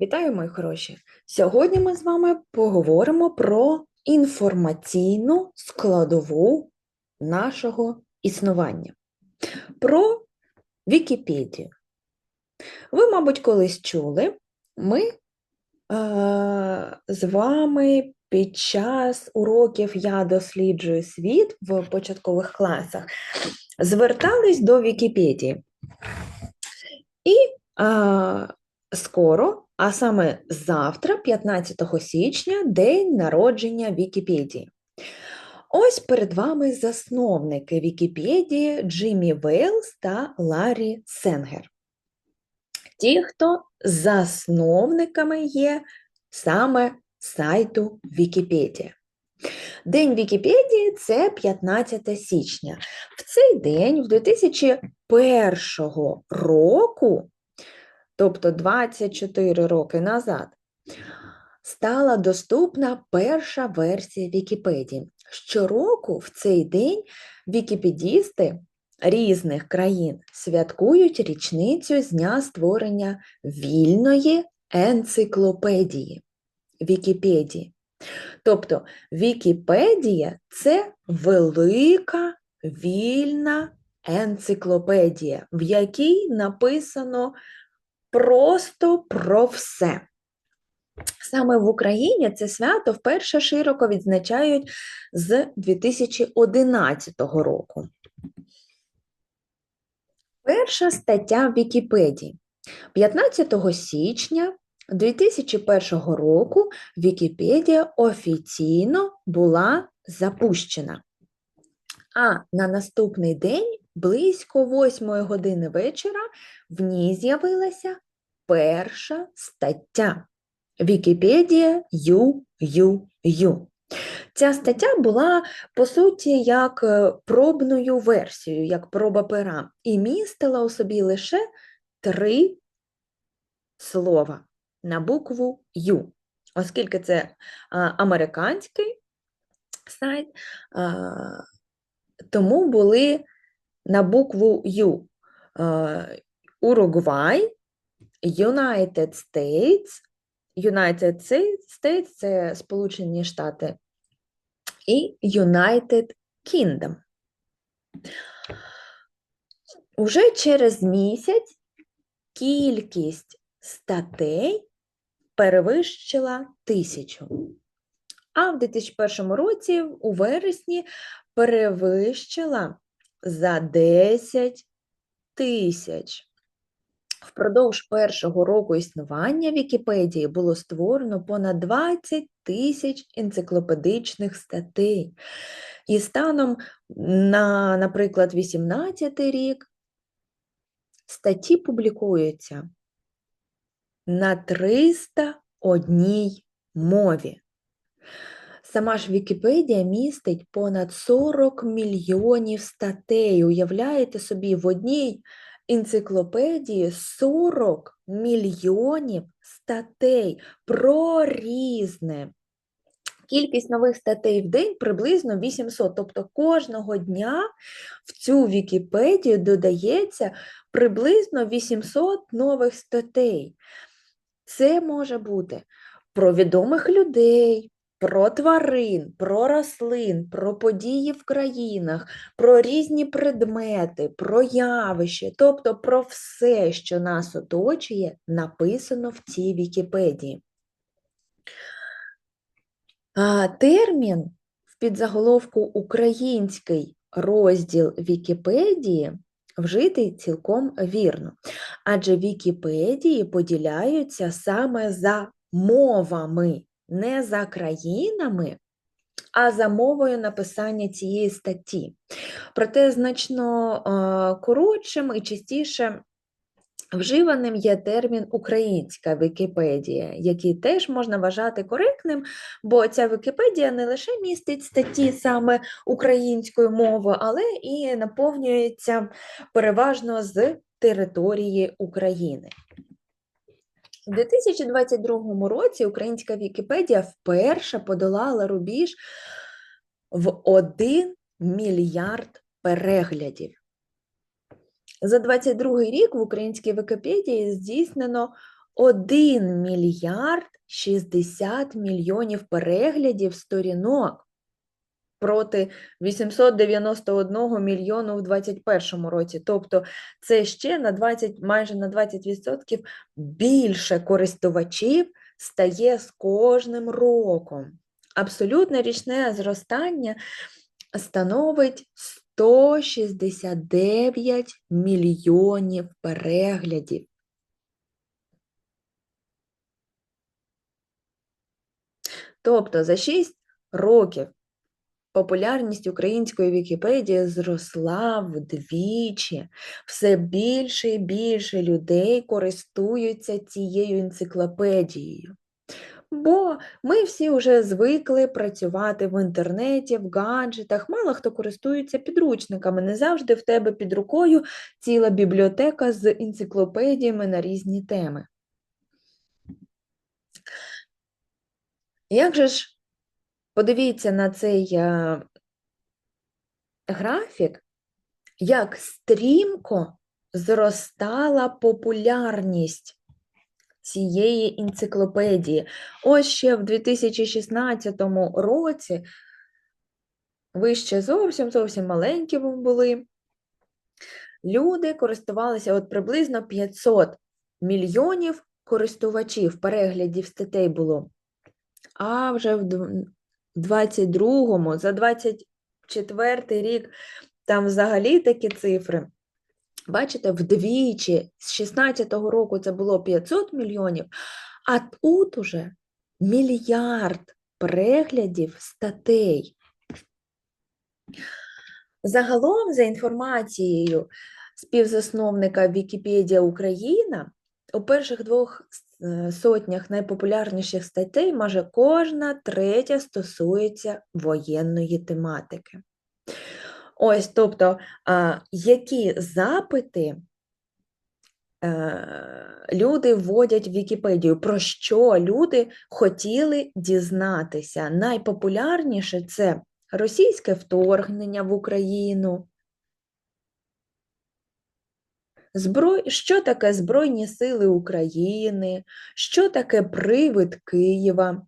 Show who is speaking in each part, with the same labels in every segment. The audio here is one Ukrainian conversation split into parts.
Speaker 1: Вітаю, мої хороші! Сьогодні ми з вами поговоримо про інформаційну складову нашого існування, про Вікіпедію. Ви, мабуть, колись чули, ми е, з вами під час уроків Я досліджую світ в початкових класах звертались до Вікіпедії. І е, скоро, а саме завтра, 15 січня, день народження Вікіпедії. Ось перед вами засновники Вікіпедії Джиммі Вейлс та Ларі Сенгер. Ті, хто засновниками є саме сайту Вікіпедія. День Вікіпедії це 15 січня. В цей день, в 2001 року, тобто 24 роки назад, стала доступна перша версія Вікіпедії. Щороку в цей день вікіпедісти різних країн святкують річницю з дня створення вільної енциклопедії Вікіпедії. Тобто Вікіпедія це велика вільна енциклопедія, в якій написано просто про все. Саме в Україні це свято вперше широко відзначають з 2011 року. Перша стаття в Вікіпедії. 15 січня 2001 року Вікіпедія офіційно була запущена. А на наступний день, близько 8 години вечора, в ній з'явилася перша стаття. Вікіпедія ЮЮЮ. Ця стаття була, по суті, як е, пробною версією, як проба пера, і містила у собі лише три слова на букву Ю, оскільки це американський сайт, тому були на букву Ю. Уругвай, United States, United States це Сполучені Штати і United Kingdom. Уже через місяць кількість статей перевищила тисячу. А в 2001 році, у вересні, перевищила за 10 тисяч. Впродовж першого року існування Вікіпедії було створено понад 20 тисяч енциклопедичних статей. І станом на, наприклад, 18 рік статті публікуються на 301 мові. Сама ж Вікіпедія містить понад 40 мільйонів статей. Уявляєте собі, в одній енциклопедії 40 мільйонів статей про різне. Кількість нових статей в день приблизно 800. Тобто кожного дня в цю Вікіпедію додається приблизно 800 нових статей. Це може бути про відомих людей, про тварин, про рослин, про події в країнах, про різні предмети, про явище, тобто про все, що нас оточує, написано в цій Вікіпедії. Термін в підзаголовку Український розділ Вікіпедії вжитий цілком вірно, адже Вікіпедії поділяються саме за мовами не за країнами, а за мовою написання цієї статті. Проте значно коротшим і частіше вживаним є термін українська Вікіпедія, який теж можна вважати коректним, бо ця Вікіпедія не лише містить статті саме українською мовою, але і наповнюється переважно з території України. У 2022 році українська Вікіпедія вперше подолала рубіж в 1 мільярд переглядів. За 2022 рік в українській Вікіпедії здійснено 1 мільярд 60 мільйонів переглядів сторінок проти 891 мільйону в 2021 році. Тобто це ще на 20, майже на 20% більше користувачів стає з кожним роком. Абсолютне річне зростання становить 169 мільйонів переглядів. Тобто за 6 років популярність української Вікіпедії зросла вдвічі. Все більше і більше людей користуються цією енциклопедією. Бо ми всі вже звикли працювати в інтернеті, в гаджетах, мало хто користується підручниками. Не завжди в тебе під рукою ціла бібліотека з енциклопедіями на різні теми. Як же ж подивіться на цей е, графік, як стрімко зростала популярність цієї енциклопедії. Ось ще в 2016 році, ви ще зовсім зовсім маленькі були, люди користувалися от приблизно 500 мільйонів користувачів, переглядів статей було. А вже в 22-му, за 24 рік, там взагалі такі цифри. Бачите, вдвічі, з 16-го року це було 500 мільйонів, а тут уже мільярд переглядів статей. Загалом, за інформацією співзасновника Вікіпедія Україна, у перших двох е, сотнях найпопулярніших статей майже кожна третя стосується воєнної тематики. Ось, тобто, які запити е, люди вводять в Вікіпедію, про що люди хотіли дізнатися. Найпопулярніше це російське вторгнення в Україну. Зброй... Що таке Збройні Сили України? Що таке привид Києва?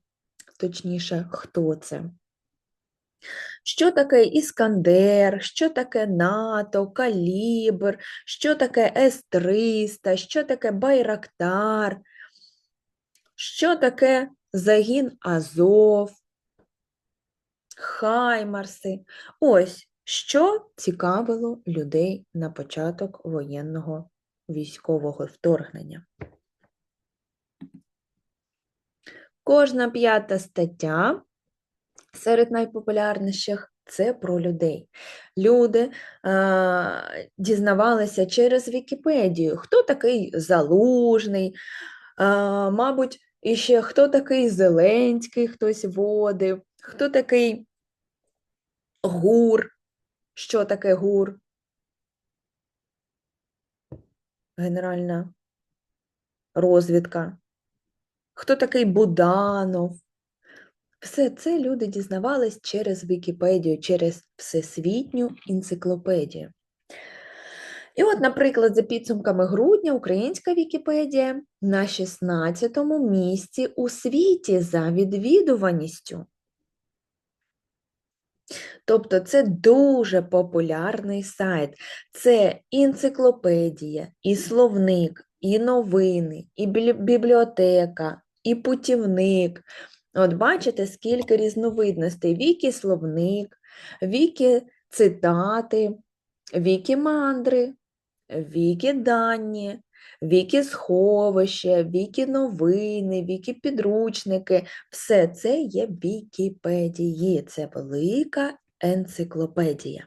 Speaker 1: Точніше, хто це? Що таке Іскандер, що таке НАТО, Калібр, що таке С-300, що таке Байрактар, що таке загін Азов, Хаймарси. Ось що цікавило людей на початок воєнного військового вторгнення. Кожна п'ята стаття серед найпопулярніших це про людей. Люди а, дізнавалися через Вікіпедію, хто такий залужний, а, мабуть, іще хто такий Зеленський, хтось водив, хто такий гур. Що таке гур? Генеральна розвідка. Хто такий Буданов? Все це люди дізнавались через Вікіпедію, через всесвітню енциклопедію. І от, наприклад, за підсумками грудня українська Вікіпедія на 16-му місці у світі за відвідуваністю. Тобто це дуже популярний сайт. Це енциклопедія, і словник, і новини, і бібліотека, і путівник. От бачите, скільки різновидностей: віки словник, віки цитати, віки мандри, віки дані, віки сховище, віки новини, віки підручники. Все це є Вікіпедії. Це велика енциклопедія.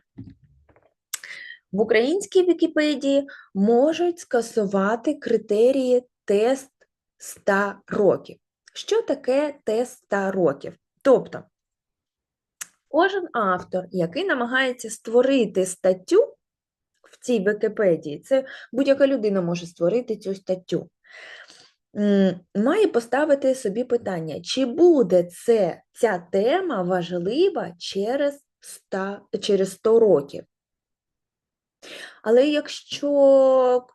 Speaker 1: В українській Вікіпедії можуть скасувати критерії тест 100 років. Що таке тест 100 років? Тобто, кожен автор, який намагається створити статтю в цій Вікіпедії, це будь-яка людина може створити цю статтю, має поставити собі питання, чи буде це, ця тема важлива через 100, через 100 років. Але якщо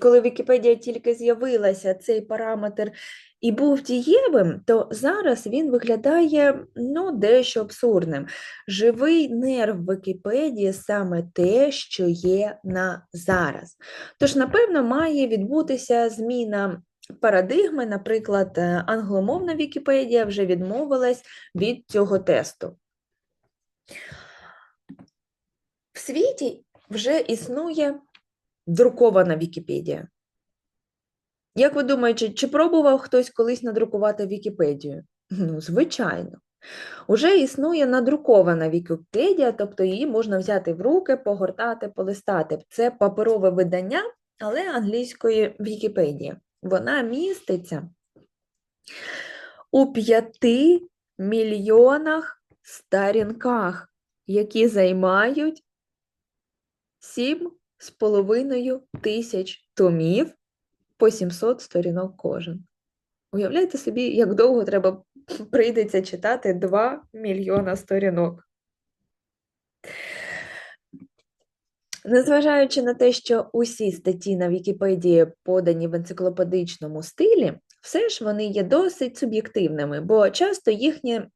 Speaker 1: коли Вікіпедія тільки з'явилася, цей параметр і був дієвим, то зараз він виглядає ну, дещо абсурдним. Живий нерв Вікіпедії саме те, що є на зараз. Тож, напевно, має відбутися зміна парадигми, наприклад, е, англомовна Вікіпедія вже відмовилась від цього тесту. В світі вже існує друкована Вікіпедія. Як ви думаєте, чи пробував хтось колись надрукувати Вікіпедію? Ну, звичайно. Уже існує надрукована Вікіпедія, тобто її можна взяти в руки, погортати, полистати. Це паперове видання, але англійської Вікіпедії. Вона міститься у 5 мільйонах сторінках, які займають 7,5 тисяч томів по 700 сторінок кожен. Уявляєте собі, як довго треба прийдеться читати 2 мільйона сторінок. Незважаючи на те, що усі статті на Вікіпедії подані в енциклопедичному стилі, все ж вони є досить суб'єктивними, бо часто дос-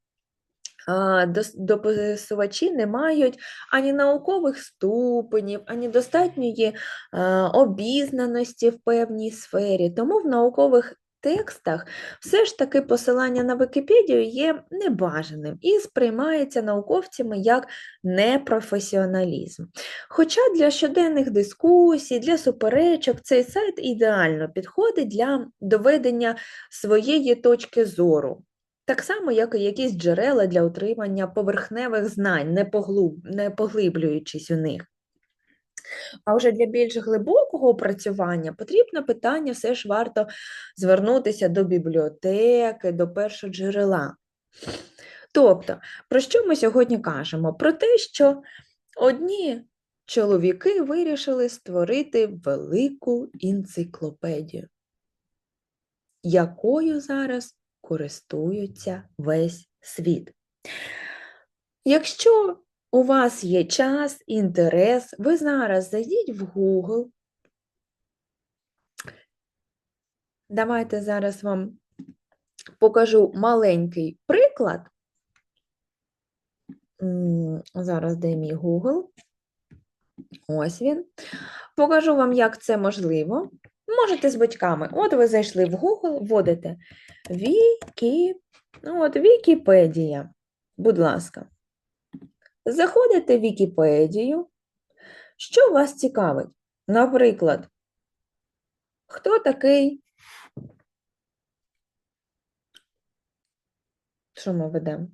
Speaker 1: дописувачі не мають ані наукових ступенів, ані достатньої обізнаності в певній сфері. Тому в наукових текстах все ж таки посилання на Вікіпедію є небажаним і сприймається науковцями як непрофесіоналізм. Хоча для щоденних дискусій, для суперечок цей сайт ідеально підходить для доведення своєї точки зору. Так само, як і якісь джерела для отримання поверхневих знань, не, поглуб... не поглиблюючись у них. А вже для більш глибокого опрацювання потрібно питання все ж варто звернутися до бібліотеки, до першоджерела. Тобто, про що ми сьогодні кажемо? Про те, що одні чоловіки вирішили створити велику енциклопедію, якою зараз користується весь світ. Якщо у вас є час, інтерес, ви зараз зайдіть в Google. Давайте зараз вам покажу маленький приклад. Зараз де мій Google. Ось він. Покажу вам, як це можливо. Можете з батьками. От ви зайшли в Google, вводите Вікі... ну, от Вікіпедія. Будь ласка. Заходите в Вікіпедію. Що вас цікавить? Наприклад, хто такий? Що ми ведемо?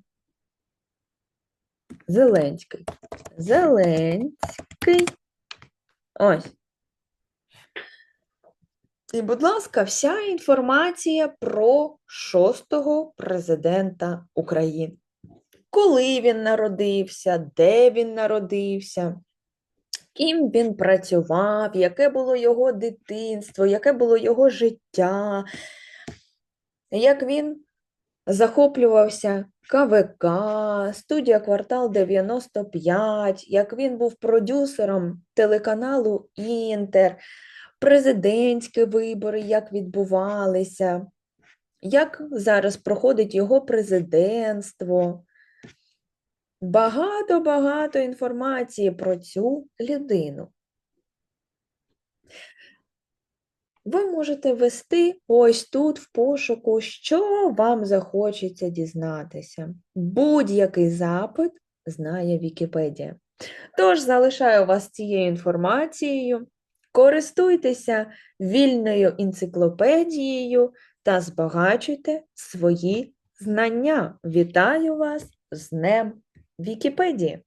Speaker 1: Зеленський. Зеленський. Ось. І, будь ласка, вся інформація про шостого президента України. Коли він народився, де він народився, ким він працював, яке було його дитинство, яке було його життя, як він захоплювався КВК, студія Квартал 95, як він був продюсером телеканалу Інтер, президентські вибори, як відбувалися, як зараз проходить його президентство. Багато-багато інформації про цю людину. Ви можете ввести ось тут в пошуку, що вам захочеться дізнатися. Будь-який запит знає Вікіпедія. Тож залишаю вас цією інформацією. Користуйтеся вільною енциклопедією та збагачуйте свої знання. Вітаю вас з Днем Вікіпедії!